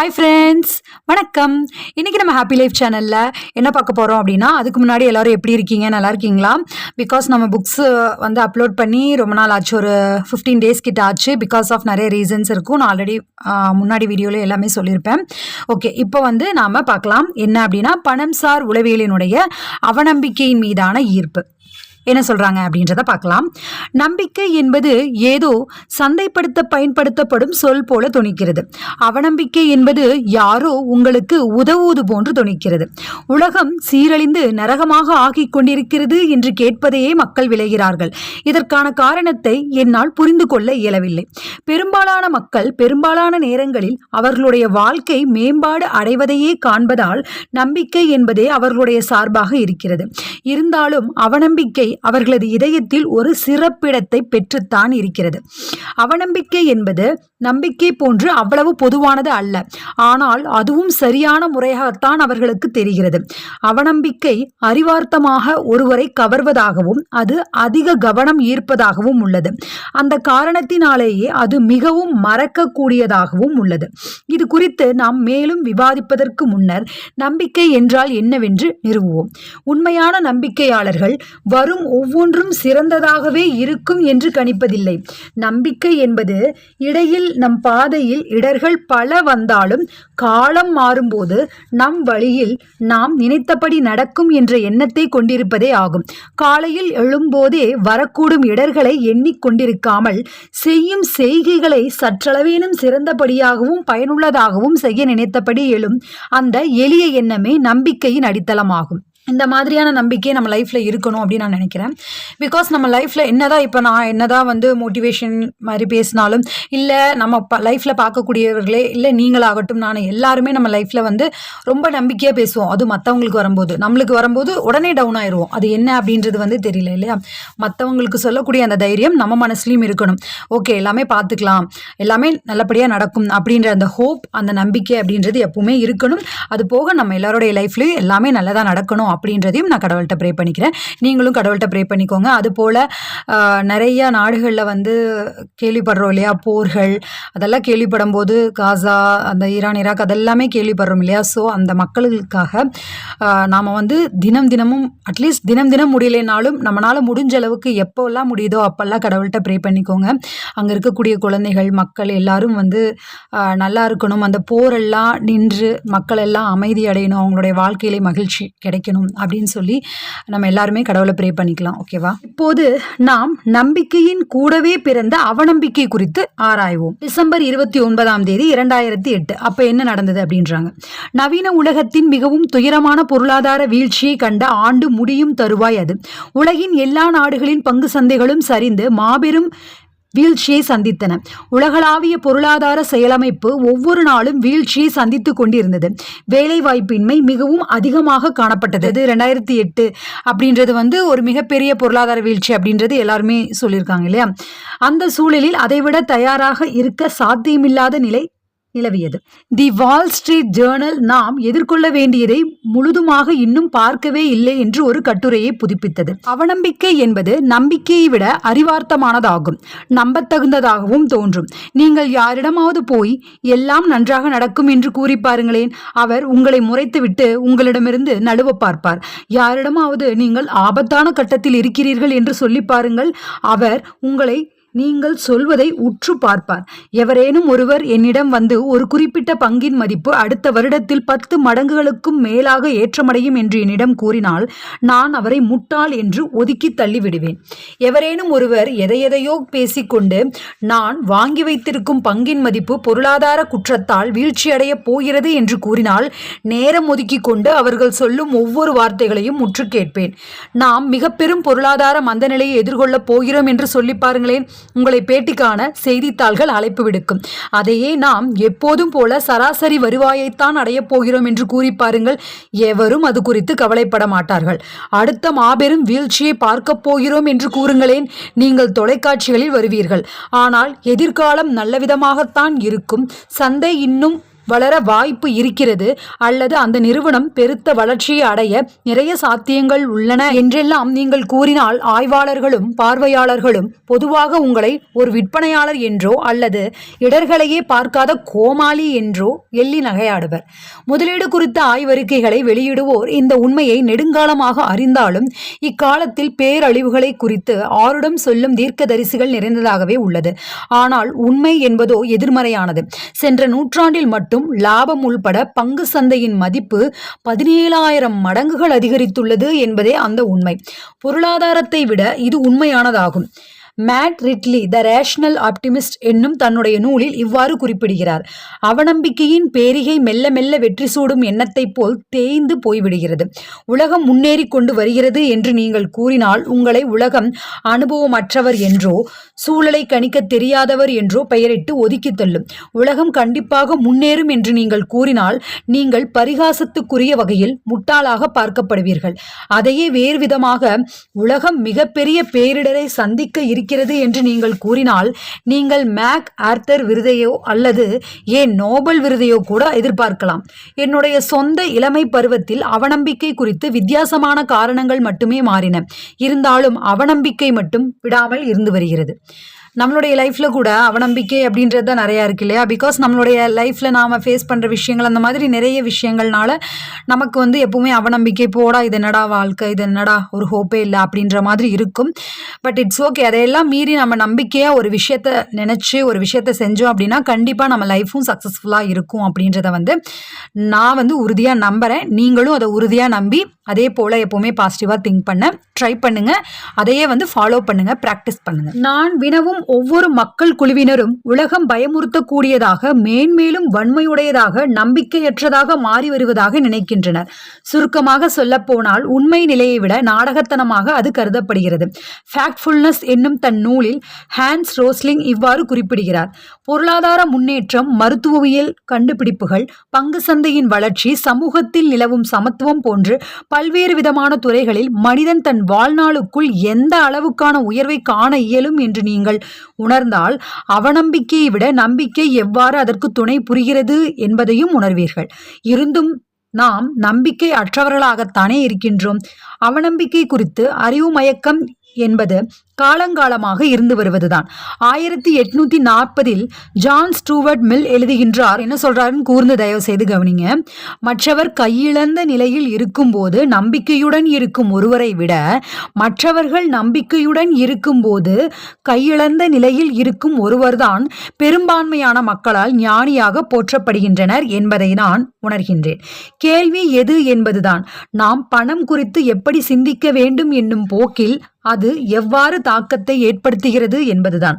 Hi friends வணக்கம். இன்றைக்கி நம்ம ஹாப்பி லைஃப் சேனலில் என்ன பார்க்க போகிறோம் அப்படின்னா அதுக்கு முன்னாடி எல்லோரும் எப்படி இருக்கீங்க நல்லா இருக்கீங்களா? பிகாஸ் நம்ம புக்ஸ் வந்து அப்லோட் பண்ணி ரொம்ப நாள் ஆச்சு ஒரு ஃபிஃப்டீன் டேஸ் கிட்ட ஆச்சு. பிகாஸ் ஆஃப் நிறைய ரீசன்ஸ் இருக்கும். நான் ஆல்ரெடி முன்னாடி வீடியோவில் எல்லாமே சொல்லியிருப்பேன். ஓகே இப்போ வந்து நாம் பார்க்கலாம். என்ன அப்படின்னா பணம் சார் உளவியலினுடைய அவநம்பிக்கையின் மீதான ஈர்ப்பு. என்ன சொல்றாங்க அப்படின்றத பார்க்கலாம். நம்பிக்கை என்பது ஏதோ சந்தைப்படுத்த பயன்படுத்தப்படும் சொல் போல துணிக்கிறது. அவநம்பிக்கை என்பது யாரோ உங்களுக்கு உதவுவது போன்று துணிக்கிறது. உலகம் சீரழிந்து நரகமாக ஆகிக் கொண்டிருக்கிறது என்று கேட்பதையே மக்கள் விளைகிறார்கள். இதற்கான காரணத்தை என்னால் புரிந்து கொள்ள இயலவில்லை. பெரும்பாலான மக்கள் பெரும்பாலான நேரங்களில் அவர்களுடைய வாழ்க்கை மேம்பாடு அடைவதையே காண்பதால் நம்பிக்கை என்பதே அவர்களுடைய சார்பாக இருக்கிறது. இருந்தாலும் அவநம்பிக்கை அவர்களது இதயத்தில் ஒரு சிறப்பிடத்தை பெற்றுத்தான் இருக்கிறது. அவநம்பிக்கை என்பது நம்பிக்கை போன்று அவ்வளவு பொதுவானது அல்ல. ஆனால் அதுவும் சரியான முறையாகத்தான் அவர்களுக்கு தெரிகிறது. அவநம்பிக்கை அறிவார்த்தமாக ஒருவரை கவர்வதாகவும் அது அதிக கவனம் ஈர்ப்பதாகவும் உள்ளது. அந்த காரணத்தினாலேயே அது மிகவும் மறக்கக்கூடியதாகவும் உள்ளது. இது குறித்து நாம் மேலும் விவாதிப்பதற்கு முன்னர் நம்பிக்கை என்றால் என்னவென்று நிறுவுவோம். உண்மையான நம்பிக்கையாளர்கள் வரும் ஒவ்வொன்றும் சிறந்ததாகவே இருக்கும் என்று கணிப்பதில்லை. நம்பிக்கை என்பது இடையில் நம் பாதையில் இடர்கள் பல வந்தாலும் காலம் மாறும்போது நம் வழியில் நாம் நினைத்தபடி நடக்கும் என்ற எண்ணத்தை கொண்டிருப்பதே ஆகும். காலையில் எழும்போதே வரக்கூடும் இடர்களை எண்ணிக்கொண்டிருக்காமல் செய்யும் செய்கைகளை சற்றளவேனும் சிறந்தபடியாகவும் பயனுள்ளதாகவும் செய்ய நினைத்தபடி எழும் அந்த எளிய எண்ணமே நம்பிக்கையின் அடித்தளமாகும். இந்த மாதிரியான நம்பிக்கை நம்ம லைஃப்பில் இருக்கணும் அப்படின்னு நான் நினைக்கிறேன். பிகாஸ் நம்ம லைஃப்பில் என்னதான் இப்போ நான் என்னதான் வந்து மோட்டிவேஷன் மாதிரி பேசினாலும் இல்லை நம்ம ப லைஃப்பில் பார்க்கக்கூடியவர்களே இல்லை நீங்களாகட்டும் நான் எல்லாருமே நம்ம லைஃப்பில் வந்து ரொம்ப நம்பிக்கையாக பேசுவோம். அது மற்றவங்களுக்கு வரும்போது. நம்மளுக்கு வரும்போது உடனே டவுன் ஆயிடுவோம் அது என்ன அப்படின்றது வந்து தெரியல இல்லையா? மற்றவங்களுக்கு சொல்லக்கூடிய அந்த தைரியம் நம்ம மனசுலையும் இருக்கணும். ஓகே எல்லாமே பார்த்துக்கலாம். எல்லாமே நல்லபடியாக நடக்கும் அப்படின்ற அந்த ஹோப் அந்த நம்பிக்கை அப்படின்றது எப்பவுமே இருக்கணும். அது போக நம்ம எல்லாருடைய லைஃப்லேயும் எல்லாமே நல்லதாக நடக்கணும் அப்படின்றதையும் நான் கடவுள்கிட்ட ப்ரே பண்ணிக்கிறேன். நீங்களும் கடவுள்கிட்ட ப்ரே பண்ணிக்கோங்க. அது போல் நிறைய நாடுகளில் வந்து கேள்விப்படுறோம் இல்லையா? போர்கள் அதெல்லாம் கேள்விப்படும் போது காசா அந்த ஈரான் ஈராக் அதெல்லாமே கேள்விப்படுறோம் இல்லையா? ஸோ அந்த மக்களுக்காக நாம் வந்து தினம் தினமும் அட்லீஸ்ட் தினம் தினம் முடியலைனாலும் நம்மளால் முடிஞ்ச அளவுக்கு எப்போல்லாம் முடியுதோ அப்போல்லாம் கடவுள்கிட்ட ப்ரே பண்ணிக்கோங்க. அங்கே இருக்கக்கூடிய குழந்தைகள் மக்கள் எல்லாரும் வந்து நல்லா இருக்கணும். அந்த போரெல்லாம் நின்று மக்கள் எல்லாம் அமைதி அடையணும். அவங்களுடைய வாழ்க்கையிலே மகிழ்ச்சி கிடைக்கணும். அப்படின்னு சொல்லி நம்ம எல்லாருமே கடவுளை ப்ரே பண்ணிக்கலாம் ஓகேவா இப்போது நாம் நம்பிக்கையின் கூடவே பிறந்த அவநம்பிக்கை குறித்து ஆராய்வோம். டிசம்பர் இருபத்தி ஒன்பதாம் தேதி இரண்டாயிரத்தி எட்டு. அப்போ என்ன நடந்தது அப்படின்றாங்க. நவீன உலகத்தின் மிகவும் துயரமான பொருளாதார வீழ்ச்சியை கண்ட ஆண்டு முடியும் தருவாய் அது. உலகின் எல்லா நாடுகளின் பங்கு சந்தைகளும் சரிந்து மாபெரும் வீழ்ச்சியை சந்தித்தன. உலகளாவிய பொருளாதார செயலமைப்பு ஒவ்வொரு நாளும் வீழ்ச்சியை சந்தித்து கொண்டிருந்தது. வேலைவாய்ப்பின்மை மிகவும் அதிகமாக காணப்பட்டது. அது ரெண்டாயிரத்தி எட்டு அப்படின்றது வந்து ஒரு மிகப்பெரிய பொருளாதார வீழ்ச்சி அப்படின்றது எல்லாருமே சொல்லியிருக்காங்க இல்லையா? அந்த சூழலில் அதைவிட தயாராக இருக்க சாத்தியமில்லாத நிலை நிலவியது. தி வால் ஸ்ட்ரீட் ஜேர்னல் நாம் எதிர்கொள்ள வேண்டியதை முழுதுமாக இன்னும் பார்க்கவே இல்லை என்று ஒரு கட்டுரையை புதுப்பித்தது. அவநம்பிக்கை என்பது நம்பிக்கையை விட அறிவார்த்தமானதாகும். நம்பத்தகுந்ததாகவும் தோன்றும். நீங்கள் யாரிடமாவது போய் எல்லாம் நன்றாக நடக்கும் என்று கூறி பாருங்களேன். அவர் உங்களை முறைத்துவிட்டு உங்களிடமிருந்து நழுவ பார்ப்பார். யாரிடமாவது நீங்கள் ஆபத்தான கட்டத்தில் இருக்கிறீர்கள் என்று சொல்லி பாருங்கள். அவர் உங்களை நீங்கள் சொல்வதை உற்று பார்ப்பார். எவரேனும் ஒருவர் என்னிடம் வந்து ஒரு குறிப்பிட்ட பங்கின் மதிப்பு அடுத்த வருடத்தில் பத்து மடங்குகளுக்கும் மேலாக ஏற்றமடையும் என்று என்னிடம் கூறினால் நான் அவரை முட்டாள் என்று ஒதுக்கி தள்ளிவிடுவேன். எவரேனும் ஒருவர் எதையெதையோ பேசிக்கொண்டு நான் வாங்கி வைத்திருக்கும் பங்கின் மதிப்பு பொருளாதார குற்றத்தால் வீழ்ச்சியடையப் போகிறது என்று கூறினால் நேரம் ஒதுக்கி கொண்டு அவர்கள் சொல்லும் ஒவ்வொரு வார்த்தைகளையும் முற்று கேட்பேன். நாம் மிக பெரும் பொருளாதார மந்த நிலையை எதிர்கொள்ளப் போகிறோம் என்று சொல்லி பாருங்களேன். உங்களை பேட்டிக்கான செய்தித்தாள்கள் அழைப்பு விடுக்கும். அதையே நாம் எப்போதும் போல சராசரி வருவாயைத்தான் அடையப் போகிறோம் என்று கூறி பாருங்கள். எவரும் அது குறித்து கவலைப்பட மாட்டார்கள். அடுத்த மாபெரும் வீழ்ச்சியை பார்க்கப் போகிறோம் என்று கூறுங்களேன். நீங்கள் தொலைக்காட்சிகளில் வருவீர்கள். ஆனால் எதிர்காலம் நல்லவிதமாகத்தான் இருக்கும். சந்தை இன்னும் வளர வாய்ப்பு இருக்கிறது அல்லது அந்த நிறுவனம் பெருத்த வளர்ச்சியை அடைய நிறைய சாத்தியங்கள் உள்ளன என்றெல்லாம் நீங்கள் கூறினால் ஆய்வாளர்களும் பார்வையாளர்களும் பொதுவாக உங்களை ஒரு விற்பனையாளர் என்றோ அல்லது இடர்களையே பார்க்காத கோமாளி என்றோ எள்ளி நகையாடுவர். முதலீடு குறித்த ஆய்வறிக்கைகளை வெளியிடுவோர் இந்த உண்மையை நெடுங்காலமாக அறிந்தாலும் இக்காலத்தில் பேரழிவுகளை குறித்து ஆருடம் சொல்லும் தீர்க்கதரிசிகள் நிறைந்ததாகவே உள்ளது. ஆனால் உண்மை என்பதோ எதிர்மறையானது. சென்ற நூற்றாண்டில் மட்டும் லாபம் உள்பட பங்கு சந்தையின் மதிப்பு பதினேழாயிரம் மடங்குகள் அதிகரித்துள்ளது என்பதே அந்த உண்மை. பொருளாதாரத்தை விட இது உண்மையானதாகும். Matt Ridley the rational optimist என்னும் தன்னுடைய நூலில் இவ்வாறு குறிப்பிடுகிறார். அவநம்பிக்கையின் பேரிகை மெல்ல மெல்ல வெற்றி சூடும் எண்ணத்தைப் போல் தேய்ந்து போய்விடுகிறது. உலகம் முன்னேறி கொண்டு வருகிறது என்று நீங்கள் கூறினால் உங்களை உலகம் அனுபவமற்றவர் என்றோ சூழலை கணிக்க தெரியாதவர் என்றோ பெயரிட்டு ஒதுக்கி தள்ளும். உலகம் கண்டிப்பாக முன்னேறும் என்று நீங்கள் கூறினால் நீங்கள் பரிகாசத்துக்குரிய வகையில் முட்டாளாக பார்க்கப்படுவீர்கள். அதையே வேறு விதமாக உலகம் மிகப்பெரிய பேரிடரை சந்திக்க இருக்கிறது இருக்கிறது என்று நீங்கள் கூறினால் நீங்கள் மேக் ஆர்த்தர் விருதையோ அல்லது ஏன் நோபல் விருதையோ கூட எதிர்பார்க்கலாம். என்னுடைய சொந்த இளமை பருவத்தில் அவநம்பிக்கை குறித்து வித்தியாசமான காரணங்கள் மட்டுமே மாறின. இருந்தாலும் அவநம்பிக்கை மட்டும் விடாமல் இருந்து வருகிறது. நம்மளுடைய லைஃப்பில் கூட அவநம்பிக்கை அப்படின்றது தான் நிறையா இருக்கு இல்லையா? பிகாஸ் நம்மளுடைய லைஃப்பில் நாம் ஃபேஸ் பண்ணுற விஷயங்கள் அந்த மாதிரி நிறைய விஷயங்கள்னால நமக்கு வந்து எப்பவுமே அவநம்பிக்கை போடா இது என்னடா வாழ்க்கை இது என்னடா ஒரு ஹோப்பே இல்லை அப்படின்ற மாதிரி இருக்கும். பட் இட்ஸ் ஓகே அதையெல்லாம் மீறி நம்ம நம்பிக்கையாக ஒரு விஷயத்த நினச்சி ஒரு விஷயத்த செஞ்சோம் அப்படின்னா கண்டிப்பாக நம்ம லைஃப்பும் சக்ஸஸ்ஃபுல்லாக இருக்கும் அப்படின்றத வந்து நான் வந்து உறுதியாக நம்புகிறேன் நீங்களும் அதை உறுதியாக நம்பி அதே போல் எப்போவுமே பாசிட்டிவாக திங்க் பண்ண ட்ரை பண்ணுங்க. அதையே வந்து ஃபாலோ பண்ணுங்க ப்ராக்டிஸ் பண்ணுங்க. நான் வினவும் ஒவ்வொரு மக்கள் குழுவினரும் உலகம் பயமுறுத்தக்கூடியதாக மேன்மேலும் வன்மையுடையதாக நம்பிக்கையற்றதாக மாறி வருவதாக நினைக்கின்றனர். சுருக்கமாக சொல்லப்போனால் உண்மை நிலையை விட நாடகத்தனமாக அது கருதப்படுகிறது. ஃபேக்ட்ஃபுல்னஸ் என்னும் தன் நூலில் ஹான்ஸ் ரோஸ்லிங் இவ்வாறு குறிப்பிடுகிறார். பொருளாதார முன்னேற்றம் மருத்துவவியல் கண்டுபிடிப்புகள் பங்கு சந்தையின் வளர்ச்சி சமூகத்தில் நிலவும் சமத்துவம் போன்று பல்வேறு விதமான துறைகளில் மனிதன் தன் வாழ்நாளுக்குள் எந்த அளவுக்கான உயர்வை காண இயலும் என்று நீங்கள் உணர்ந்தால் அவநம்பிக்கையை விட நம்பிக்கை எவ்வாறு அதற்கு துணை புரிகிறது என்பதையும் உணர்வீர்கள். இருந்தும் நாம் நம்பிக்கை அற்றவர்களாகத்தானே இருக்கின்றோம். அவநம்பிக்கை குறித்து அறிவு மயக்கம் என்பது காலங்காலமாக இருந்து வருவதுதான். ஆயிரத்தி எட்நூத்தி நாற்பதில் ஜான் ஸ்டூவர்ட் மில் எழுதுகின்றார். என்ன சொல்றாருன்னு கூர்ந்து தயவு செய்து கவனிங்க. மற்றவர் கையிழந்த நிலையில் இருக்கும்போது நம்பிக்கையுடன் இருக்கும் ஒருவரை விட மற்றவர்கள் நம்பிக்கையுடன் இருக்கும்போது கையிழந்த நிலையில் இருக்கும் ஒருவர்தான் பெரும்பான்மையான மக்களால் ஞானியாக போற்றப்படுகின்றனர் என்பதை நான் உணர்கின்றேன். கேள்வி எது என்பதுதான். நாம் பணம் குறித்து எப்படி சிந்திக்க வேண்டும் என்னும் போக்கில் அது எவ்வாறு தாக்கத்தை ஏற்படுத்துகிறது என்பதுதான்.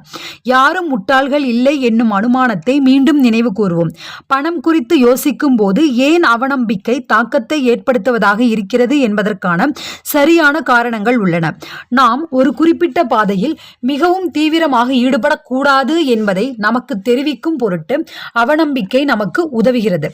யாரும் முட்டாள்கள் இல்லை என்னும் அனுமானத்தை மீண்டும் நினைவு கூறுவோம் பணம் குறித்து யோசிக்கும் போது ஏன் அவநம்பிக்கை தாக்கத்தை ஏற்படுத்துவதாக இருக்கிறது என்பதற்கான சரியான காரணங்கள் உள்ளன. நாம் ஒரு குறிப்பிட்ட பாதையில் மிகவும் தீவிரமாக ஈடுபடக்கூடாது என்பதை நமக்கு தெரிவிக்கும் பொருட்டு அவநம்பிக்கை நமக்கு உதவுகிறது.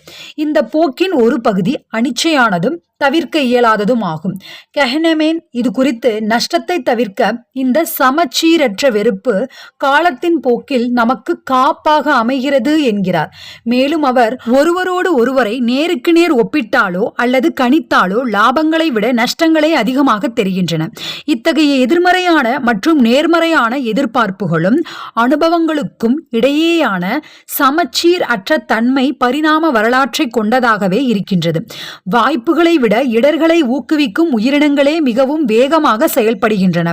இந்த போக்கின் ஒரு பகுதி அனிச்சையானதும் தவிர்க்க இயலாததும் ஆகும். கெஹனமேன் இது குறித்து நஷ்டத்தை தவிர்க்க இந்த சமச்சீரற்ற வெறுப்பு காலத்தின் போக்கில் நமக்கு காப்பாக அமைகிறது என்கிறார். மேலும் அவர் ஒருவரோடு ஒருவரை நேருக்கு நேர் ஒப்பிட்டாலோ அல்லது கணித்தாலோ லாபங்களை விட நஷ்டங்களே அதிகமாக தெரிகின்றன. இத்தகைய எதிர்மறையான மற்றும் நேர்மறையான எதிர்பார்ப்புகளும் அனுபவங்களுக்கும் இடையேயான சமச்சீர் அற்ற தன்மை பரிணாம வரலாற்றை கொண்டதாகவே இருக்கின்றது. வாய்ப்புகளை விட இடர்களை ஊக்குவிக்கும் உயிரினங்களே மிகவும் வேகமாக செயல்படுகின்றன.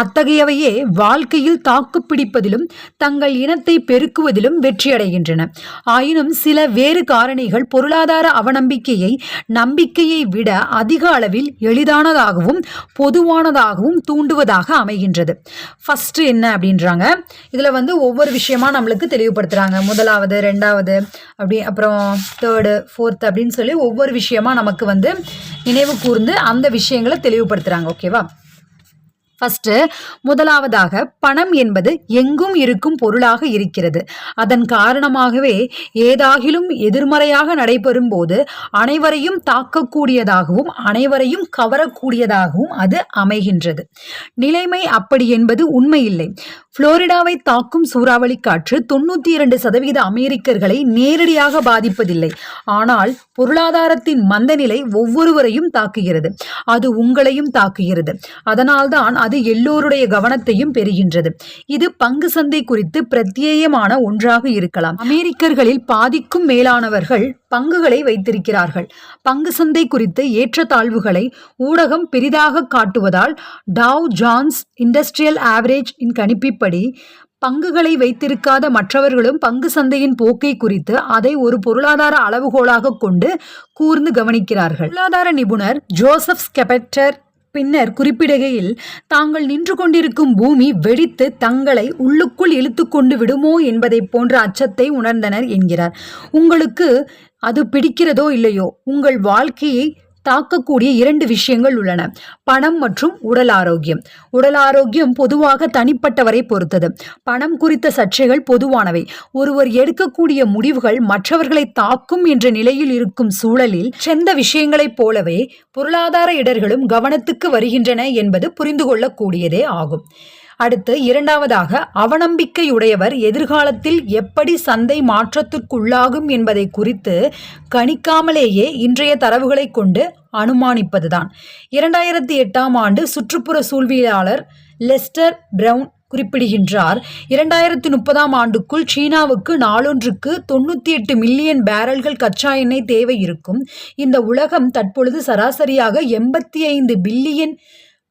அத்தகையவையே வாழ்க்கையில் தாக்குப்பிடிப்பதிலும் தங்கள் இனத்தை பெருக்குவதிலும் வெற்றியடைகின்றன. ஆயினும் சில வேறு காரணிகள் பொருளாதார அவநம்பிக்கையை நம்பிக்கையை விட அதிக அளவில் எளிதானதாகவும் பொதுவானதாகவும் தூண்டுவதாக அமைகின்றது. ஃபர்ஸ்ட் என்ன அப்படின்றாங்க? இதில் வந்து ஒவ்வொரு விஷயமா நம்மளுக்கு தெளிவுபடுத்துகிறாங்க முதலாவது ரெண்டாவது அப்படி அப்புறம் தேர்டு ஃபோர்த் அப்படின்னு சொல்லி ஒவ்வொரு விஷயமா நமக்கு வந்து நினைவு கூர்ந்து அந்த விஷயங்களை தெளிவுபடுத்துகிறாங்க ஓகேவா ஃபஸ்ட்டு முதலாவதாக பணம் என்பது எங்கும் இருக்கும் பொருளாக இருக்கிறது. அதன் காரணமாகவே ஏதாகிலும் எதிர்மறையாக நடைபெறும் போது அனைவரையும் தாக்கக்கூடியதாகவும் அனைவரையும் கவரக்கூடியதாகவும் அது அமைகின்றது. நிலைமை அப்படி என்பது உண்மையில்லை. புளோரிடாவை தாக்கும் சூறாவளி காற்று தொண்ணூற்றி இரண்டு சதவீத அமெரிக்கர்களை நேரடியாக பாதிப்பதில்லை. ஆனால் பொருளாதாரத்தின் மந்தநிலை ஒவ்வொருவரையும் தாக்குகிறது. அது உங்களையும் தாக்குகிறது. அதனால்தான் அது அது எல்லோருடைய கவனத்தையும் பெறுகின்றது. இது பங்கு சந்தை குறித்து பிரத்யேகமான ஒன்றாக இருக்கலாம். அமெரிக்கர்களில் பாதிக்கும் மேலானவர்கள் பங்குகளை வைத்திருக்கிறார்கள். பங்கு சந்தை குறித்த ஏற்றத்தாழ்வுகளை ஊடகம் பெரிதாக காட்டுவதால் டாவ் ஜான்ஸ் இண்டஸ்ட்ரியல் ஆவரேஜ் இன் கணிப்பிப்படி பங்குகளை வைத்திருக்காத மற்றவர்களும் பங்கு சந்தையின் போக்கை குறித்து அதை ஒரு பொருளாதார அளவுகோலாக கொண்டு கூர்ந்து கவனிக்கிறார்கள். பொருளாதார நிபுணர் ஜோசப் ஸ்கெபெட்டர் பின்னர் குறிப்பிடுகையில் தாங்கள் நின்று கொண்டிருக்கும் பூமி வெடித்து தங்களை உள்ளுக்குள் இழுத்து கொண்டு விடுமோ என்பதை போன்ற அச்சத்தை உணர்ந்தனர் என்கிறார். உங்களுக்கு அது பிடிக்கிறதோ இல்லையோ உங்கள் வாழ்க்கையை தாக்கக்கூடிய இரண்டு விஷயங்கள் உள்ளன. பணம் மற்றும் உடல் ஆரோக்கியம். உடல் ஆரோக்கியம் பொதுவாக தனிப்பட்டவரை பொறுத்தது. பணம் குறித்த சர்ச்சைகள் பொதுவானவை. ஒருவர் எடுக்கக்கூடிய முடிவுகள் மற்றவர்களை தாக்கும் என்ற நிலையில் இருக்கும் சூழலில் செந்த விஷயங்களைப் போலவே பொருளாதார இடர்களும் கவனத்துக்கு வருகின்றன என்பது புரிந்து கொள்ளக்கூடியதே ஆகும். அடுத்து இரண்டாவதாக அவநம்பிக்கையுடையவர் எதிர்காலத்தில் எப்படி சந்தை மாற்றத்திற்குள்ளாகும் என்பதை குறித்து கணிக்காமலேயே இன்றைய தரவுகளை கொண்டு அனுமானிப்பதுதான். இரண்டாயிரத்தி எட்டாம் ஆண்டு சுற்றுப்புற சூழ்வியலாளர் லெஸ்டர் பிரவுன் குறிப்பிடுகின்றார் இரண்டாயிரத்தி முப்பதாம் ஆண்டுக்குள் சீனாவுக்கு நாளொன்றுக்கு தொண்ணூற்றி எட்டு மில்லியன் பேரல்கள் கச்சா எண்ணெய் தேவை இருக்கும். இந்த உலகம் தற்பொழுது சராசரியாக எண்பத்தி ஐந்து பில்லியன்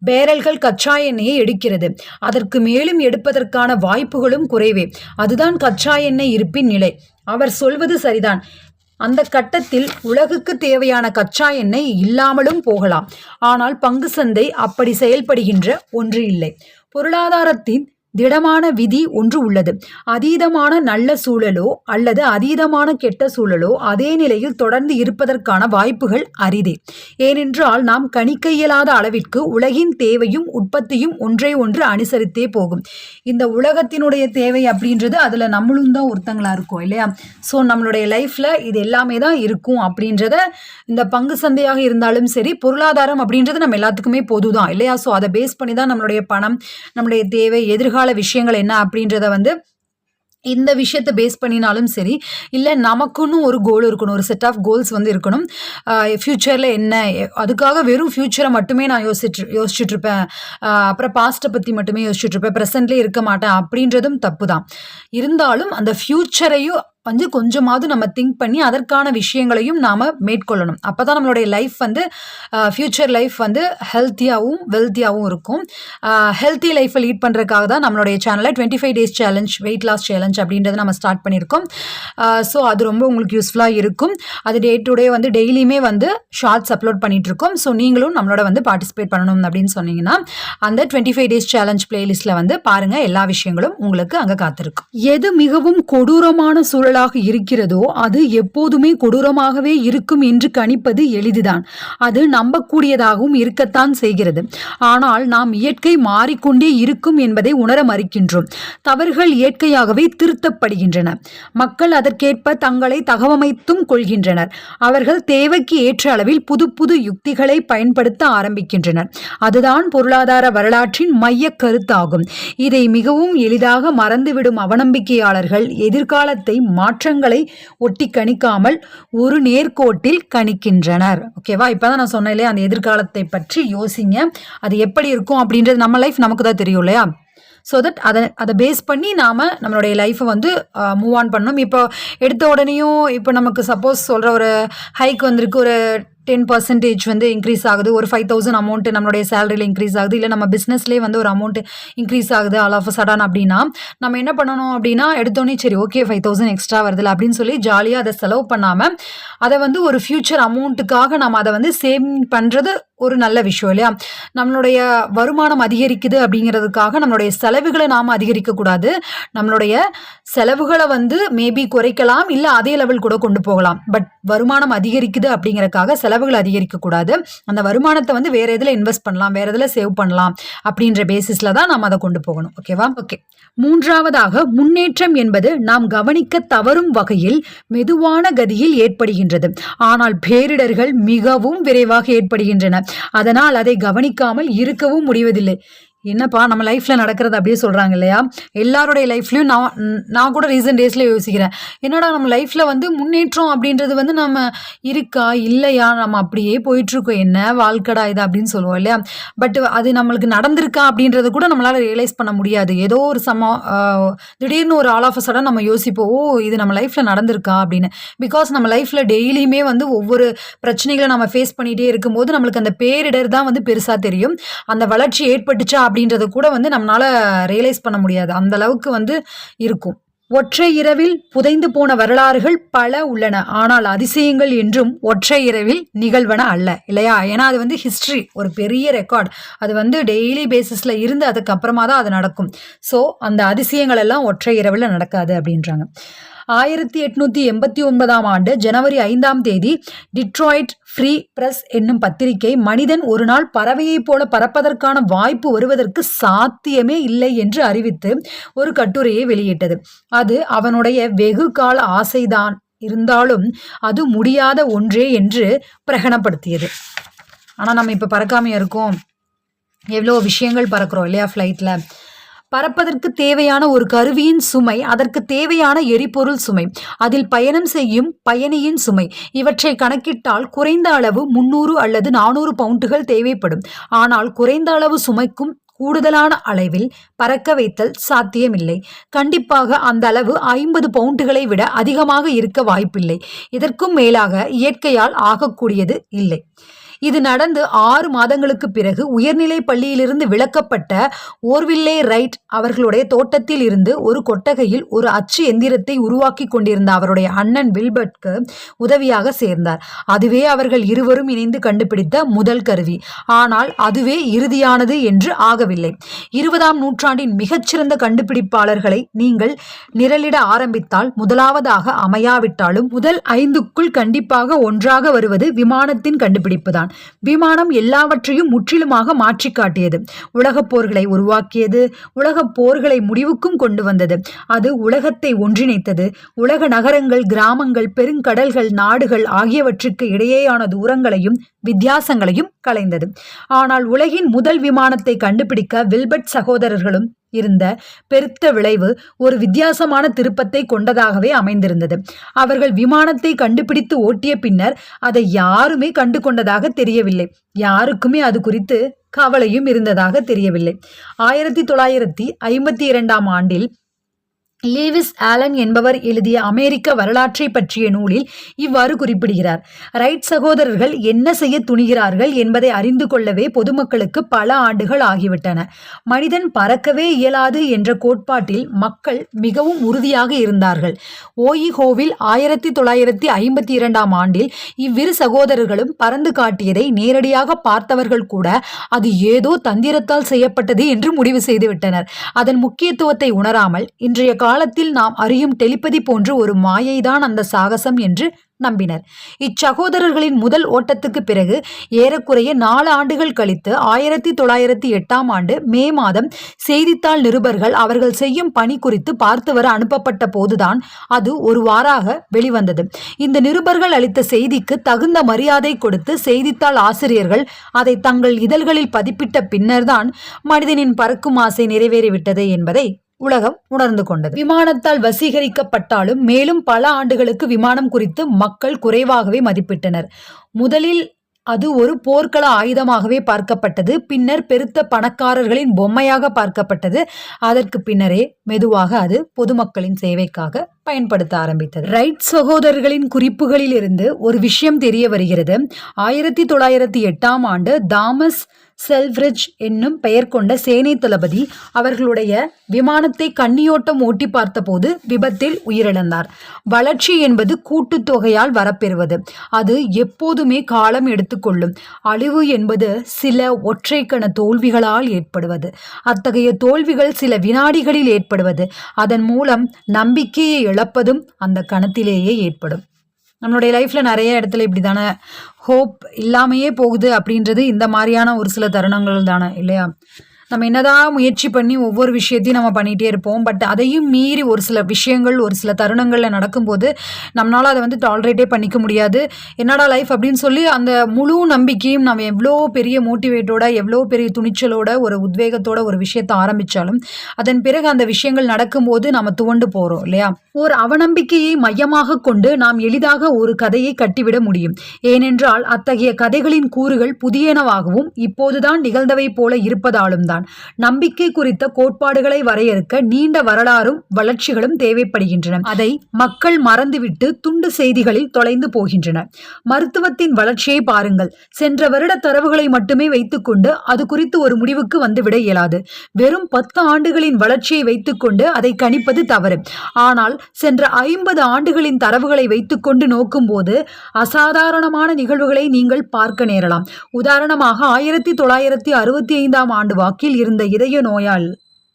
பேரல்கள் கச்சா எண்ணெயை எடுக்கிறது. அதற்கு மேலும் எடுப்பதற்கான வாய்ப்புகளும் குறைவே. அதுதான் கச்சா எண்ணெய் இருப்பின் நிலை. அவர் சொல்வது சரிதான். அந்த கட்டத்தில் உலகுக்கு தேவையான கச்சா எண்ணெய் இல்லாமலும் போகலாம். ஆனால் பங்கு சந்தை அப்படி செயல்படுகின்ற ஒன்று இல்லை. பொருளாதாரத்தின் திடமான விதி ஒன்று உள்ளது. அதீதமான நல்ல சூழலோ அல்லது அதீதமான கெட்ட சூழலோ அதே நிலையில் தொடர்ந்து இருப்பதற்கான வாய்ப்புகள் அரிதே. ஏனென்றால் நாம் கணிக்க இயலாத அளவிற்கு உலகின் தேவையும் உற்பத்தியும் ஒன்றை ஒன்று அனுசரித்தே போகும். இந்த உலகத்தினுடைய தேவை அப்படின்றது அதில் நம்மளும் தான் ஒருத்தங்களாக இருக்கும் இல்லையா? ஸோ நம்மளுடைய லைஃப்பில் இது எல்லாமே தான் இருக்கும் அப்படின்றத இந்த பங்கு சந்தையாக இருந்தாலும் சரி பொருளாதாரம் அப்படின்றது நம்ம எல்லாத்துக்குமே பொது தான் இல்லையா? ஸோ அதை பேஸ் பண்ணி தான் நம்மளுடைய பணம் நம்மளுடைய தேவை எதிர்கால விஷயங்கள் என்ன அப்படின்றத வந்து இந்த விஷயத்தை பேஸ் பண்ணினாலும் சரி இல்லை நமக்குன்னு ஒரு கோல் இருக்கணும் ஒரு செட் ஆஃப் கோல்ஸ் வந்து இருக்கணும். ஃப்யூச்சரில் என்ன? அதுக்காக வெறும் ஃப்யூச்சரை மட்டுமே நான் யோசிச்சு யோசிச்சுட்டு இருப்பேன் அப்புறம் பாஸ்ட்டை பற்றி மட்டுமே யோசிச்சுட்டு இருப்பேன் ப்ரெசென்ட்லேயே இருக்க மாட்டேன் அப்படின்றதும் தப்பு தான் இருந்தாலும் அந்த ஃப்யூச்சரையும் வந்து கொஞ்சமாவது நம்ம திங்க் பண்ணி அதற்கான விஷயங்களையும் நாம் மேற்கொள்ளணும். அப்போ தான் நம்மளுடைய லைஃப் வந்து ஃப்யூச்சர் லைஃப் வந்து ஹெல்த்தியாகவும் வெல்த்தியாகவும் இருக்கும். ஹெல்த்தி லைஃப்பை லீட் பண்ணுறதுக்காக தான் நம்மளுடைய சேனலில் twenty five days challenge weight loss challenge அப்படின்றத நம்ம ஸ்டார்ட் பண்ணியிருக்கோம். ஸோ அது ரொம்ப உங்களுக்கு யூஸ்ஃபுல்லாக இருக்கும். அது டே டு டே வந்து டெய்லியுமே வந்து ஷார்ட்ஸ் அப்லோட் பண்ணிகிட்ருக்கோம் இருக்கோம் ஸோ நீங்களும் நம்மளோட வந்து பார்ட்டிசிபேட் பண்ணணும் அப்படின்னு சொன்னீங்கன்னா அந்த டுவெண்ட்டி ஃபைவ் டேஸ் சேலஞ்ச் பிளேலிஸ்ட்டில் வந்து பாருங்கள் எல்லா விஷயங்களும் உங்களுக்கு அங்கே காத்திருக்கும். எது மிகவும் கொடூரமான சூழல் சூழலாக இருக்கிறதோ அது எப்போதுமே கொடூரமாகவே இருக்கும் என்று கணிப்பது எளிதுதான். அது நம்பக்கூடியதாகவும் இருக்கத்தான் செய்கிறது. ஆனால் நாம் இயற்கை மாறிக்கொண்டே இருக்கும் என்பதை உணர மறுக்கின்றோம். தவறுகள் இயற்கையாகவே திருத்தப்படுகின்றன. மக்கள் அதற்கேற்ப தங்களை தகவமைத்தும் கொள்கின்றனர். அவர்கள் தேவைக்கு ஏற்ற அளவில் புது புது யுக்திகளை பயன்படுத்த ஆரம்பிக்கின்றனர். அதுதான் பொருளாதார வரலாற்றின் மைய கருத்தாகும். இதை மிகவும் எளிதாக மறந்துவிடும் அவநம்பிக்கையாளர்கள் எதிர்காலத்தை மாற்றங்களை ஒட்டி கணிக்காமல் ஒரு நேர்கோட்டில் கணிக்கின்றனர். ஓகேவா இப்போ தான் நான் சொன்னேன் இல்லையா? அந்த எதிர்காலத்தை பற்றி யோசிங்க. அது எப்படி இருக்கும் அப்படின்றது நம்ம லைஃப் நமக்கு தான் தெரியும் இல்லையா? ஸோ தட் அதை அதை பேஸ் பண்ணி நாம் நம்மளுடைய லைஃப்பை வந்து மூவ் ஆன் பண்ணணும். இப்போ எடுத்த உடனேயும் இப்போ நமக்கு சப்போஸ் சொல்கிற ஒரு ஹைக் வந்திருக்கு ஒரு டென் பர்சன்டேஜ் வந்து இன்க்ரீஸ் ஆகுது. ஒரு ஃபைவ் தௌசண்ட் அமௌண்ட்டு நம்மளுடைய சேலரியில் இன்க்ரீஸ் ஆகுது. இல்லை நம்ம பிஸ்னஸ்லேயே வந்து ஒரு அமௌண்ட் இன்க்ரீஸ் ஆகுது ஆல் ஆஃப் சடன் அப்படின்னா நம்ம என்ன பண்ணணும் அப்படின்னா எடுத்தோன்னே சரி ஓகே ஃபைவ் தௌசண்ட் எக்ஸ்ட்ரா வருதுல அப்படின்னு சொல்லி ஜாலியாக அதை செலவு பண்ணாமல் அதை வந்து ஒரு ஃப்யூச்சர் அமௌண்ட்டுக்காக நம்ம அதை வந்து சேவ் பண்ணுறது ஒரு நல்ல விஷயம் இல்லையா? நம்மளுடைய வருமானம் அதிகரிக்குது அப்படிங்கிறதுக்காக நம்மளுடைய செலவுகளை நாம் அதிகரிக்கக்கூடாது நம்மளுடைய செலவுகளை வந்து மேபி குறைக்கலாம் இல்லை அதே லெவல் கூட கொண்டு போகலாம். பட் வருமானம் அதிகரிக்குது அப்படிங்கிறக்காக செலவுகள் அதிகரிக்கக்கூடாது அந்த வருமானத்தை வந்து வேறு எதில் இன்வெஸ்ட் பண்ணலாம் வேறு எதில் சேவ் பண்ணலாம் அப்படின்ற பேசிஸில் தான் நாம் அதை கொண்டு போகணும். ஓகேவா ஓகே மூன்றாவதாக முன்னேற்றம் என்பது நாம் கவனிக்க தவறும் வகையில் மெதுவான கதியில் ஏற்படுகின்றது. ஆனால் பேரிடர்கள் மிகவும் விரைவாக ஏற்படுகின்றன. அதனால் அதை கவனிக்காமல் இருக்கவும் முடிவதில்லை. என்னப்பா நம்ம லைஃப்பில் நடக்கிறது அப்படியே சொல்கிறாங்க இல்லையா? எல்லாருடைய லைஃப்லையும் நான் நான் கூட ரீசன்ட் டேஸில் யோசிக்கிறேன். என்னடா நம்ம லைஃப்பில் வந்து முன்னேற்றம் அப்படின்றது வந்து நம்ம இருக்கா இல்லையா? நம்ம அப்படியே போயிட்டுருக்கோம். என்ன வாழ்க்கடா இது அப்படின்னு சொல்லுவோம் இல்லையா? பட் அது நம்மளுக்கு நடந்திருக்கா அப்படின்றத கூட நம்மளால் ரியலைஸ் பண்ண முடியாது. ஏதோ ஒரு சம திடீர்னு ஒரு ஆல் ஆஃப் அ சடன் நம்ம யோசிப்போம் ஓ இது நம்ம லைஃப்பில் நடந்திருக்கா? அப்படின்னு. பிகாஸ் நம்ம லைஃப்பில் டெய்லியுமே வந்து ஒவ்வொரு பிரச்சனைகளை நம்ம ஃபேஸ் பண்ணிகிட்டே இருக்கும்போது நம்மளுக்கு அந்த பேரிடர் தான் வந்து பெருசாக தெரியும். அந்த வளர்ச்சி ஏற்பட்டுச்சா அப்படின்றத கூட வந்து நம்மளால ரியலைஸ் பண்ண முடியாது. அந்த அளவுக்கு வந்து இருக்கும். ஒற்றை இரவில் புதைந்து போன வரலாறுகள் பல உள்ளன. ஆனால் அதிசயங்கள் என்றும் ஒற்றை இரவில் நிகழ்வன அல்ல இல்லையா? ஏன்னா அது வந்து ஹிஸ்ட்ரி ஒரு பெரிய ரெக்கார்ட் அது வந்து டெய்லி பேசிஸில் இருந்து அதுக்கப்புறமா தான் அது நடக்கும். ஸோ அந்த அதிசயங்கள் எல்லாம் ஒற்றை இரவில் நடக்காது அப்படின்றாங்க. ஆயிரத்தி எட்நூத்தி எண்பத்தி ஒன்பதாம் ஆண்டு ஜனவரி ஐந்தாம் தேதி டிட்ராய்ட் ஃப்ரீ பிரஸ் என்னும் பத்திரிகை மனிதன் ஒரு நாள் பறவையைப் போல பறப்பதற்கான வாய்ப்பு வருவதற்கு சாத்தியமே இல்லை என்று அறிவித்து ஒரு கட்டுரையை வெளியிட்டது. அது அவனுடைய வெகு கால ஆசைதான். இருந்தாலும் அது முடியாத ஒன்றே என்று பிரகடனப்படுத்தியது. ஆனால் நம்ம இப்போ பறக்காமையாக இருக்கோம். எவ்வளோ விஷயங்கள் பறக்கிறோம் இல்லையா ஃப்ளைட்டில் பறப்பதற்கு தேவையான ஒரு கருவியின் சுமை அதற்கு தேவையான எரிபொருள் சுமை அதில் பயணம் செய்யும் பயணியின் சுமை. இவற்றை கணக்கிட்டால் குறைந்த அளவு முன்னூறு அல்லது நானூறு பவுண்டுகள் தேவைப்படும். ஆனால் குறைந்த அளவு சுமைக்கும் கூடுதலான அளவில் பறக்க வைத்தல் சாத்தியமில்லை. கண்டிப்பாக அந்த அளவு ஐம்பது பவுண்டுகளை விட அதிகமாக இருக்க வாய்ப்பில்லை. இதற்கும் மேலாக இயற்கையால் ஆகக்கூடியது இல்லை. இது நடந்து ஆறு மாதங்களுக்கு பிறகு உயர்நிலை பள்ளியிலிருந்து விலக்கப்பட்ட ஓர்வில்லே ரைட் அவர்களுடைய தோட்டத்தில் இருந்து ஒரு கொட்டகையில் ஒரு அச்சு எந்திரத்தை உருவாக்கி கொண்டிருந்த அவருடைய அண்ணன் வில்பர்ட்க்கு உதவியாக சேர்ந்தார். அதுவே அவர்கள் இருவரும் இணைந்து கண்டுபிடித்த முதல் கருவி. ஆனால் அதுவே இறுதியானது என்று ஆகவில்லை. இருபதாம் நூற்றாண்டின் மிகச்சிறந்த கண்டுபிடிப்பாளர்களை நீங்கள் நிரலிட ஆரம்பித்தால் முதலாவதாக அமையாவிட்டாலும் முதல் ஐந்துக்குள் கண்டிப்பாக ஒன்றாக வருவது விமானத்தின் கண்டுபிடிப்புதான். விமானம் எல்லாவற்றையும் முற்றிலுமாக மாற்றி காட்டியது. உலகப் போர்களை உருவாக்கியது உலகப் போர்களை முடிவுக்கும் கொண்டு வந்தது. அது உலகத்தை ஒன்றிணைத்தது. உலக நகரங்கள் கிராமங்கள் பெருங்கடல்கள் நாடுகள் ஆகியவற்றுக்கு இடையேயான தூரங்களையும் வித்தியாசங்களையும் கலைந்தது ஆனால் உலகின் முதல் விமானத்தை கண்டுபிடிக்க வில்பர்ட் சகோதரர்களும் இருந்த பெருத்த விளைவு ஒரு வித்தியாசமான திருப்பத்தை கொண்டதாகவே அமைந்திருந்தது. அவர்கள் விமானத்தை கண்டுபிடித்து ஓட்டிய பின்னர் அதை யாருமே கண்டு கொண்டதாக தெரியவில்லை. யாருக்குமே அது குறித்து கவலையும் இருந்ததாக தெரியவில்லை. ஆயிரத்தி தொள்ளாயிரத்தி ஐம்பத்தி இரண்டாம் ஆண்டில் லீவிஸ் ஆலன் என்பவர் எழுதிய அமெரிக்க வரலாற்றை பற்றிய நூலில் இவ்வாறு குறிப்பிடுகிறார். ரைட் சகோதரர்கள் என்ன செய்ய துணிகிறார்கள் என்பதை அறிந்து கொள்ளவே பொதுமக்களுக்கு பல ஆண்டுகள் ஆகிவிட்டன. மனிதன் பறக்கவே இயலாது என்ற கோட்பாட்டில் மக்கள் மிகவும் உறுதியாக இருந்தார்கள். ஓயிஹோவில் ஆயிரத்தி தொள்ளாயிரத்தி ஐம்பத்தி இரண்டாம் ஆண்டில் இவ்விரு சகோதரர்களும் பறந்து காட்டியதை நேரடியாக பார்த்தவர்கள் கூட அது ஏதோ தந்திரத்தால் செய்யப்பட்டது என்று முடிவு செய்துவிட்டனர். அதன் முக்கியத்துவத்தை உணராமல் இன்றைய காலத்தில் நாம் அறியும் டெலிபதி போன்ற ஒரு மாயைதான் அந்த சாகசம் என்று நம்பினர். இச்சகோதரர்களின் முதல் ஓட்டத்துக்கு பிறகு ஏறக்குறைய நாலு ஆண்டுகள் கழித்து ஆயிரத்தி தொள்ளாயிரத்தி எட்டாம் ஆண்டு மே மாதம் செய்தித்தாள் நிருபர்கள் அவர்கள் செய்யும் பணி குறித்து பார்த்து வர அனுப்பப்பட்ட போதுதான் அது ஒரு வாராக வெளிவந்தது. இந்த நிருபர்கள் அளித்த செய்திக்கு தகுந்த மரியாதை கொடுத்து செய்தித்தாள் ஆசிரியர்கள் அதை தங்கள் இதழ்களில் பதிப்பிட்ட பின்னர்தான் மனிதனின் பறக்கும் ஆசை நிறைவேறிவிட்டது என்பதை உலகம் உணர்ந்து கொண்டது. விமானத்தால் வசீகரிக்கப்பட்டாலும் மேலும் பல ஆண்டுகளுக்கு விமானம் குறித்து மக்கள் குறைவாகவே மதிப்பிட்டனர். முதலில் அது ஒரு போர்க்கள ஆயுதமாகவே பார்க்கப்பட்டது. பின்னர் பெருத்த பணக்காரர்களின் பொம்மையாக பார்க்கப்பட்டது. அதற்கு பின்னரே மெதுவாக அது பொதுமக்களின் சேவைக்காக பயன்படுத்த ஆரம்பித்தது. ரைட் சகோதரர்களின் குறிப்புகளில் இருந்து ஒரு விஷயம் தெரிய வருகிறது. ஆயிரத்தி தொள்ளாயிரத்தி எட்டாம் ஆண்டு தாமஸ் செல்வ்ரிட்ஜ் என்னும் பெயர் கொண்ட சேனை தளபதி அவர்களுடைய விமானத்தை கண்ணியோட்டம் ஓட்டி பார்த்தபோது விபத்தில் உயிரிழந்தார். வளர்ச்சி என்பது கூட்டுத்தொகையால் வரப்பெறுவது. அது எப்போதுமே காலம் எடுத்துக்கொள்ளும் அழிவு என்பது சில ஒற்றைக்கண தோல்விகளால் ஏற்படுவது. அத்தகைய தோல்விகள் சில வினாடிகளில் ஏற்படுவது. அதன் மூலம் நம்பிக்கையை இழப்பதும் அந்த கணத்திலேயே ஏற்படும். நம்மளுடைய லைஃப்பில் நிறைய இடத்துல இப்படி தானே ஹோப் இல்லாமையே போகுது அப்படின்றது இந்த மாதிரியான ஒரு சில தருணங்கள் தானே இல்லையா? நம்ம என்னதான் முயற்சி பண்ணி ஒவ்வொரு விஷயத்தையும் நம்ம பண்ணிகிட்டே இருப்போம். பட் அதையும் மீறி ஒரு சில விஷயங்கள் ஒரு சில தருணங்களில் நடக்கும்போது நம்மளால் அதை வந்து டாலரேட்டே பண்ணிக்க முடியாது. என்னடா லைஃப் அப்படின்னு சொல்லி அந்த முழு நம்பிக்கையும் நம்ம எவ்வளோ பெரிய மோட்டிவேட்டோட எவ்வளோ பெரிய துணிச்சலோட ஒரு உத்வேகத்தோட ஒரு விஷயத்தை ஆரம்பித்தாலும் அதன் பிறகு அந்த விஷயங்கள் நடக்கும்போது நம்ம துவண்டு போகிறோம் இல்லையா? ஒரு அவநம்பிக்கையை மையமாக கொண்டு நாம் எளிதாக ஒரு கதையை கட்டிவிட முடியும். ஏனென்றால் அத்தகைய கதைகளின் கூறுகள் புதியனவாகவும் இப்போதுதான் நிகழ்ந்தவை போல இருப்பதாலும் தான் நம்பிக்கை குறித்த கோட்பாடுகளை வரையறுக்க நீண்ட வரலாறும் வளர்ச்சிகளும் தேவைப்படுகின்றன. அதை மக்கள் மறந்துவிட்டு துண்டு செய்திகளில் தொலைந்து போகின்றன. மருத்துவத்தின் வளர்ச்சியை பாருங்கள். சென்ற வருட தரவுகளை மட்டுமே வைத்துக்கொண்டு அது குறித்து ஒரு முடிவுக்கு வந்துவிட இயலாது. வெறும் பத்து ஆண்டுகளின் வளர்ச்சியை வைத்துக்கொண்டு அதை கணிப்பது தவறு. ஆனால் சென்ற ஐம்பது ஆண்டுகளின் தரவுகளை வைத்துக்கொண்டு நோக்கும்போது அசாதாரணமான நிகழ்வுகளை நீங்கள் பார்க்க நேரலாம். உதாரணமாக ஆயிரத்தி தொள்ளாயிரத்தி அறுபத்தி ஐந்தாம் ஆண்டு வாக்கில் இருந்த இதய நோயால்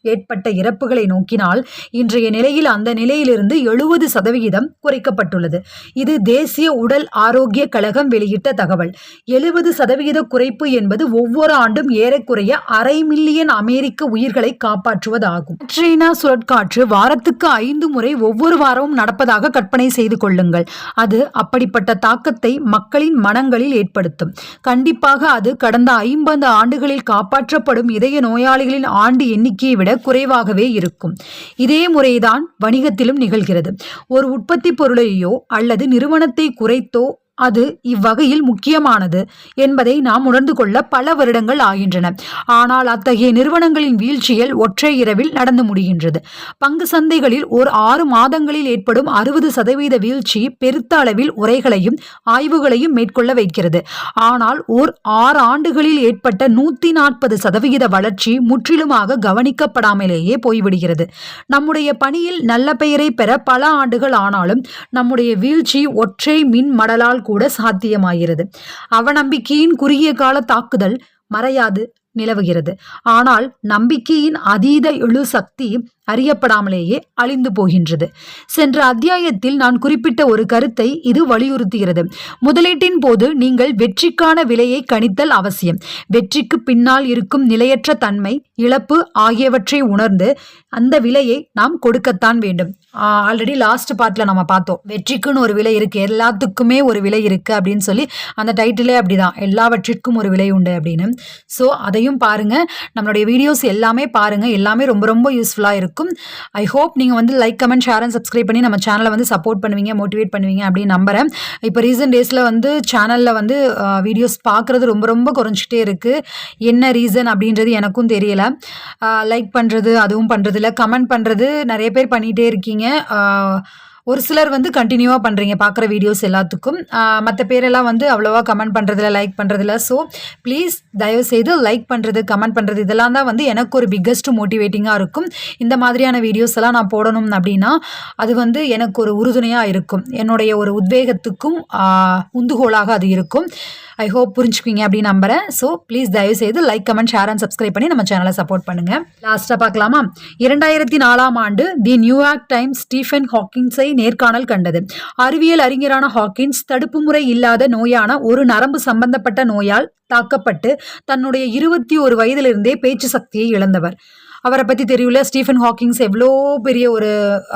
ஏற்பட்ட இறப்புகளை நோக்கினால் இன்றைய நிலையில் அந்த நிலையிலிருந்து எழுபது சதவிகிதம் குறைக்கப்பட்டுள்ளது. இது தேசிய உடல் ஆரோக்கிய கழகம் வெளியிட்ட தகவல். எழுபது சதவிகித குறைப்பு என்பது ஒவ்வொரு ஆண்டும் ஏறக்குறைய அரை மில்லியன் அமெரிக்க உயிர்களை காப்பாற்றுவதாகும். ட்ரீனா சுழற்காற்று வாரத்துக்கு ஐந்து முறை ஒவ்வொரு வாரமும் நடப்பதாக கற்பனை செய்து கொள்ளுங்கள். அது அப்படிப்பட்ட தாக்கத்தை மக்களின் மனங்களில் ஏற்படுத்தும். கண்டிப்பாக அது கடந்த ஐம்பது ஆண்டுகளில் காப்பாற்றப்படும் இதய நோயாளிகளின் ஆண்டு எண்ணிக்கையை விட குறைவாகவே இருக்கும். இதே முறைதான் வணிகத்திலும் நிகழ்கிறது. ஒரு உற்பத்தி பொருளையோ அல்லது நிறுவனத்தை குறைத்தோ அது இவ்வகையில் முக்கியமானது என்பதை நாம் உணர்ந்து கொள்ள பல வருடங்கள் ஆகின்றன. ஆனால் அத்தகைய நிறுவனங்களின் வீழ்ச்சிகள் ஒற்றை இரவில் நடந்து முடிகின்றது. பங்கு சந்தைகளில் ஒரு ஆறு மாதங்களில் ஏற்படும் அறுபது சதவீத வீழ்ச்சி பெருத்த அளவில் உரைகளையும் ஆய்வுகளையும் மேற்கொள்ள வைக்கிறது. ஆனால் ஓர் ஆறு ஆண்டுகளில் ஏற்பட்ட நூத்தி நாற்பது சதவிகித வளர்ச்சி முற்றிலுமாக கவனிக்கப்படாமலேயே போய்விடுகிறது. நம்முடைய பணியில் நல்ல பெயரை பெற பல ஆண்டுகள் ஆனாலும் நம்முடைய வீழ்ச்சி ஒற்றை மின் மடலால் கூட சாத்தியமாகிறது. அவநம்பிக்கையின் குறுகிய கால தாக்குதல் மறையாது நிலவுகிறது. ஆனால் நம்பிக்கையின் அதீத எழு சக்தி அறியப்படாமலேயே அழிந்து போகின்றது. சென்ற அத்தியாயத்தில் நான் குறிப்பிட்ட ஒரு கருத்தை இது வலியுறுத்துகிறது. முதலீட்டின் போது நீங்கள் வெற்றிக்கான விலையை கணித்தல் அவசியம். வெற்றிக்கு பின்னால் இருக்கும் நிலையற்ற தன்மை இழப்பு ஆகியவற்றை உணர்ந்து அந்த விலையை நாம் கொடுக்கத்தான் வேண்டும். ஆல்ரெடி லாஸ்ட் பார்ட்டில் நம்ம பார்த்தோம். வெற்றிக்குன்னு ஒரு விலை இருக்குது எல்லாத்துக்குமே ஒரு விலை இருக்குது அப்படின்னு சொல்லி அந்த டைட்டிலே அப்படிதான். எல்லாவற்றிற்கும் ஒரு விலை உண்டு அப்படின்னு. ஸோ அதையும் பாருங்கள் நம்மளுடைய வீடியோஸ் எல்லாமே பாருங்கள் எல்லாமே ரொம்ப ரொம்ப யூஸ்ஃபுல்லாக இருக்கும். ஐ ஹோப் நீங்கள் வந்து like comment share and subscribe பண்ணி நம்ம சேனலை வந்து சப்போர்ட் பண்ணுவீங்க மோட்டிவேட் பண்ணுவீங்க அப்படின்னு நம்புகிறேன் இப்போ ரீசன்ட் டேஸில் வந்து சேனலில் வந்து வீடியோஸ் பார்க்குறது ரொம்ப ரொம்ப குறைஞ்சிட்டே இருக்குது என்ன ரீசன் அப்படின்றது எனக்கும் தெரியல. லைக் பண்ணுறது அதுவும் பண்ணுறதில்ல கமெண்ட் பண்ணுறது நிறைய பேர் பண்ணிகிட்டே இருக்கீங்க. ஒரு சிலர் வந்து கண்டினியூவாக பண்ணுறீங்க பார்க்குற வீடியோஸ் எல்லாத்துக்கும். மற்ற பேரெல்லாம் வந்து அவ்வளோவா கமெண்ட் பண்ணுறதில்ல லைக் பண்ணுறதில்ல ஸோ ப்ளீஸ் தயவுசெய்து லைக் பண்ணுறது கமெண்ட் பண்ணுறது இதெல்லாம் தான் வந்து எனக்கு ஒரு பிக்கஸ்ட் மோட்டிவேட்டிங்காக இருக்கும். இந்த மாதிரியான வீடியோஸ் எல்லாம் நான் போடணும் அப்படின்னா அது வந்து எனக்கு ஒரு உறுதுணையாக இருக்கும். என்னுடைய ஒரு உத்வேகத்துக்கும் உந்துகோலாக அது இருக்கும். ஐ ஹோப் புரிஞ்சுக்குவீங்க அப்படின்னு நம்புறேன். ஸோ ப்ளீஸ் தயவு செய்து like comment share and subscribe பண்ணி நம்ம சேனலை சப்போர்ட் பண்ணுங்கள் லாஸ்ட்டாக பார்க்கலாமா? இரண்டாயிரத்தி நாலாம் ஆண்டு the New York Times Stephen ஹாக்கின்ஸை நேர்காணல் கண்டது. அறிவியல் அறிஞரான ஹாக்கின்ஸ் தடுப்பு முறை இல்லாத நோயான ஒரு நரம்பு சம்பந்தப்பட்ட நோயால் தாக்கப்பட்டு தன்னுடைய இருபத்தி ஒரு வயதிலிருந்தே பேச்சு சக்தியை இழந்தவர். அவரை பற்றி தெரியல ஸ்டீஃபன் ஹாக்கிங்ஸ் எவ்வளோ பெரிய ஒரு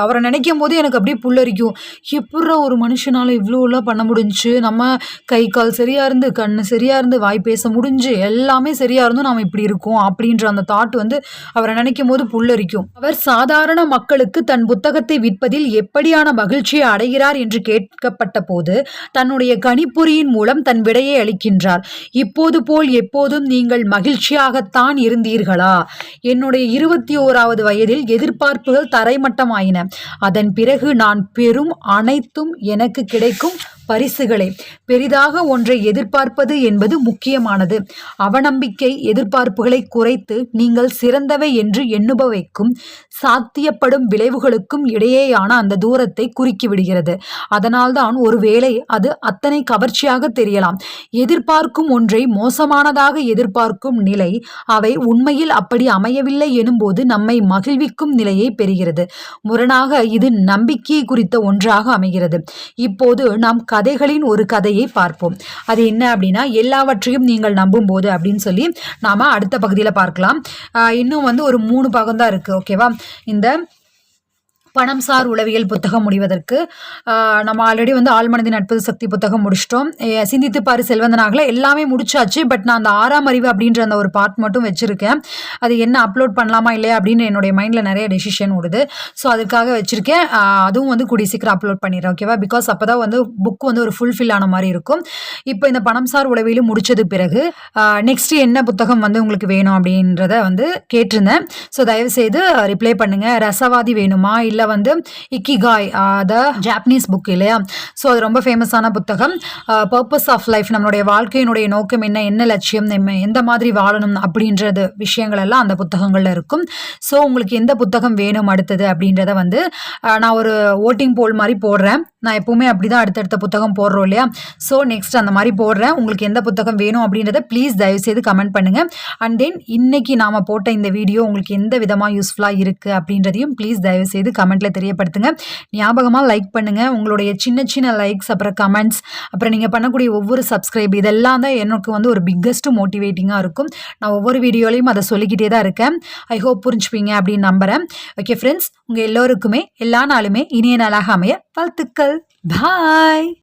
அவரை நினைக்கும் போது எனக்கு அப்படியே புல்லரிக்கும். எப்பட்ற ஒரு மனுஷனால் இவ்வளோலாம் பண்ண முடிஞ்சு நம்ம கை கால் சரியாக இருந்து கண் சரியாக இருந்து வாய் பேச முடிஞ்சு எல்லாமே சரியாக இருந்தும் நாம் இப்படி இருக்கோம் அப்படின்ற அந்த தாட் வந்து அவரை நினைக்கும் போது புல்லரிக்கும். அவர் சாதாரண மக்களுக்கு தன் புத்தகத்தை விற்பதில் எப்படியான மகிழ்ச்சியை அடைகிறார் என்று கேட்கப்பட்ட போது தன்னுடைய கணிப்பொறியின் மூலம் தன் விடையை அளிக்கின்றார். இப்போது போல் எப்போதும் நீங்கள் மகிழ்ச்சியாகத்தான் இருந்தீர்களா? என்னுடைய இருபத்தி ஓராவது வயதில் எதிர்பார்ப்புகள் தரைமட்டமாயின. அதன் பிறகு நான் பெறும் அனைத்தும் எனக்கு கிடைக்கும் பரிசுகளே. பெரிதாக ஒன்றை எதிர்பார்ப்பது என்பது முக்கியமானது. அவநம்பிக்கை எதிர்பார்ப்புகளை குறைத்து நீங்கள் சிறந்தவை என்று எண்ணுபவைக்கும் சாத்தியப்படும் விளைவுகளுக்கும் இடையேயான அந்த தூரத்தை குறுக்கிவிடுகிறது. அதனால்தான் ஒருவேளை அது அத்தனை கவர்ச்சியாக தெரியலாம். எதிர்பார்க்கும் ஒன்றை மோசமானதாக எதிர்பார்க்கும் நிலை அவை உண்மையில் அப்படி அமையவில்லை எனும்போது நம்மை மகிழ்விக்கும் நிலையை பெறுகிறது. முரணாக இது நம்பிக்கை குறித்த ஒன்றாக அமைகிறது. இப்போது நாம் கதைகளின் ஒரு கதையை பார்ப்போம். அது என்ன அப்படின்னா எல்லாவற்றையும் நீங்கள் நம்பும்போது அப்படின்னு சொல்லி நாம அடுத்த பகுதியில் பார்க்கலாம். இன்னும் வந்து ஒரு மூணு பாகம் தான் இருக்குது ஓகேவா இந்த பணம் சார் உளவியல் புத்தகம் முடிவதற்கு நம்ம ஆல்ரெடி வந்து ஆழ்மனதின் அற்புத சக்தி புத்தகம் முடிச்சிட்டோம். சிந்தித்து பாரு செல்வந்தனாகல எல்லாமே முடிச்சாச்சு. பட் நான் அந்த ஆறாம் அறிவு அப்படின்ற அந்த ஒரு பார்ட் மட்டும் வச்சிருக்கேன். அது என்ன அப்லோட் பண்ணலாமா இல்லையா அப்படின்னு என்னுடைய மைண்டில் நிறைய டெசிஷன் ஓடுது. ஸோ அதுக்காக வச்சிருக்கேன். அதுவும் வந்து கூடிய சீக்கிரம் அப்லோட் பண்ணிடுறேன் ஓகேவா பிகாஸ் அப்போ தான் வந்து புக் வந்து ஒரு ஃபுல்ஃபில் ஆன மாதிரி இருக்கும். இப்போ இந்த பணம் சார் உளவியலும் முடித்தது பிறகு நெக்ஸ்ட் என்ன புத்தகம் வந்து உங்களுக்கு வேணும் அப்படின்றத வந்து கேட்டிருந்தேன். ஸோ தயவுசெய்து ரிப்ளை பண்ணுங்கள் ரசவாதி வேணுமா? இல்லை வந்து இக்கிகாய் த ஜாப்பனீஸ் புக் இல்லையா? ஸோ அது ரொம்ப ஃபேமஸான புத்தகம். பர்பஸ் ஆஃப் லைஃப் நம்மளுடைய வாழ்க்கையினுடைய நோக்கம் என்ன என்ன லட்சியம் நம்ம எந்த மாதிரி வாழணும் அப்படின்றது விஷயங்கள் எல்லாம் அந்த புத்தகங்களில் இருக்கும். ஸோ உங்களுக்கு எந்த புத்தகம் வேணும் அடுத்தது அப்படின்றத வந்து நான் ஒரு ஓட்டிங் போல் மாதிரி போடுறேன். நான் எப்பவுமே அப்படி தான் அடுத்தடுத்த புத்தகம் போடுறோம் இல்லையா? ஸோ நெக்ஸ்ட் அந்த மாதிரி போடுறேன். உங்களுக்கு எந்த புத்தகம் வேணும் அப்படின்றத ப்ளீஸ் தயவுசெய்து கமெண்ட் பண்ணுங்கள் அண்ட் தென் இன்னைக்கு நாம் போட்ட இந்த வீடியோ உங்களுக்கு எந்த விதமாக யூஸ்ஃபுல்லாக இருக்குது அப்படின்றதையும் ப்ளீஸ் தயவுசெய்து கமெண்ட்டில் தெரியப்படுத்துங்க. ஞாபகமாக லைக் பண்ணுங்கள் உங்களுடைய சின்ன சின்ன லைக்ஸ் அப்புறம் கமெண்ட்ஸ் அப்புறம் நீங்கள் பண்ணக்கூடிய ஒவ்வொரு சப்ஸ்கிரைப் இதெல்லாம் தான் எனக்கு வந்து ஒரு பிக்கஸ்ட் மோட்டிவேட்டிங்காக இருக்கும். நான் ஒவ்வொரு வீடியோலையும் அதை சொல்லிக்கிட்டே தான் இருக்கேன். ஐ ஹோப் புரிஞ்சுப்பீங்க அப்படின்னு நம்புகிறேன் ஓகே ஃப்ரெண்ட்ஸ் உங்கள் எல்லோருக்குமே எல்லா நாளுமே இனிய நாளாக அமைய வாழ்த்துக்கள். பாய்